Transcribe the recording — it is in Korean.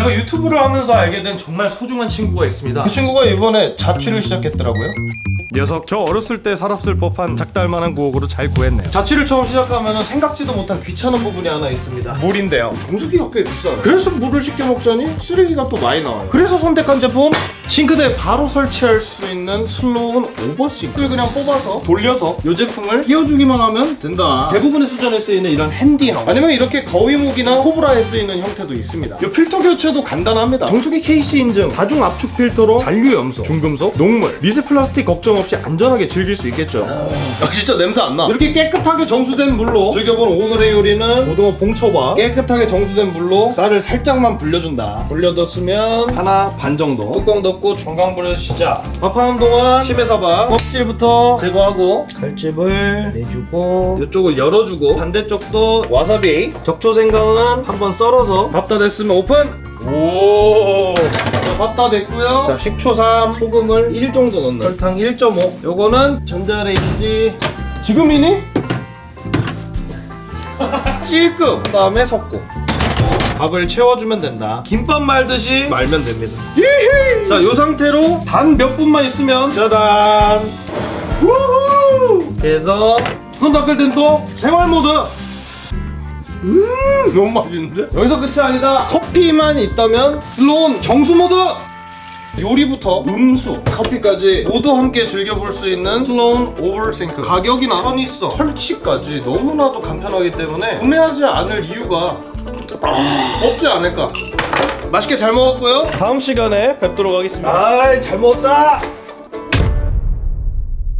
제가 유튜브를 하면서 알게 된 정말 소중한 친구가 있습니다. 그 친구가 이번에 자취를 시작했더라고요. 녀석 저 어렸을 때 살았을 법한 작달만한 구억으로 잘 구했네요. 자취를 처음 시작하면 생각지도 못한 귀찮은 부분이 하나 있습니다. 물인데요. 정수기가 꽤 비싸요. 그래서 물을 씻겨 먹자니 쓰레기가 또 많이 나와요. 그래서 선택한 제품 싱크대에 바로 설치할 수 있는 슬로운 오버싱크를 그냥 뽑아서 돌려서 이 제품을 끼워주기만 하면 된다. 대부분의 수전에 쓰이는 이런 핸디형 아니면 이렇게 거위목이나 코브라에 쓰이는 형태도 있습니다. 이 필터 교체도 간단합니다. 정수기 KC 인증, 다중 압축 필터로 잔류 염소, 중금속, 녹물, 미세 플라스틱 걱정 없이 안전하게 즐길 수 있겠죠. 야 진짜 냄새 안 나. 이렇게 깨끗하게 정수된 물로 즐겨본 오늘의 요리는 고등어 봉초밥 깨끗하게 정수된 물로 쌀을 살짝만 불려준다. 불려뒀으면 하나 반 정도. 뚜껑 덮고 중간불에서 시작. 밥하는 동안 집에서 봐. 껍질부터 제거하고 칼집을 내주고 이쪽을 열어주고 반대쪽도 와사비 적조 생강은 한번 썰어서 밥 다 됐으면 오픈. 오. 밥다 됐고요. 자, 식초 3, 소금을 1 정도 넣는. 설탕 1.5. 요거는 전자레인지 지금이니? 찔끔. 그 다음에 섞고. 밥을 채워주면 된다. 김밥 말듯이 말면 됩니다. 자, 요 상태로 단 몇 분만 있으면 짜잔. 우후! 그래서 손 닦을 땐 또 생활 모드. 음, 너무 맛있는데? 여기서 끝이 아니다. 커피만 있다면 슬로운 정수 모드. 요리부터 음수, 커피까지 모두 함께 즐겨볼 수 있는 슬로운 오버싱크 가격이나 편의성, 설치까지 너무나도 간편하기 때문에 구매하지 않을 이유가 없지 않을까 맛있게 잘 먹었고요 다음 시간에 뵙도록 하겠습니다 아이 잘 먹었다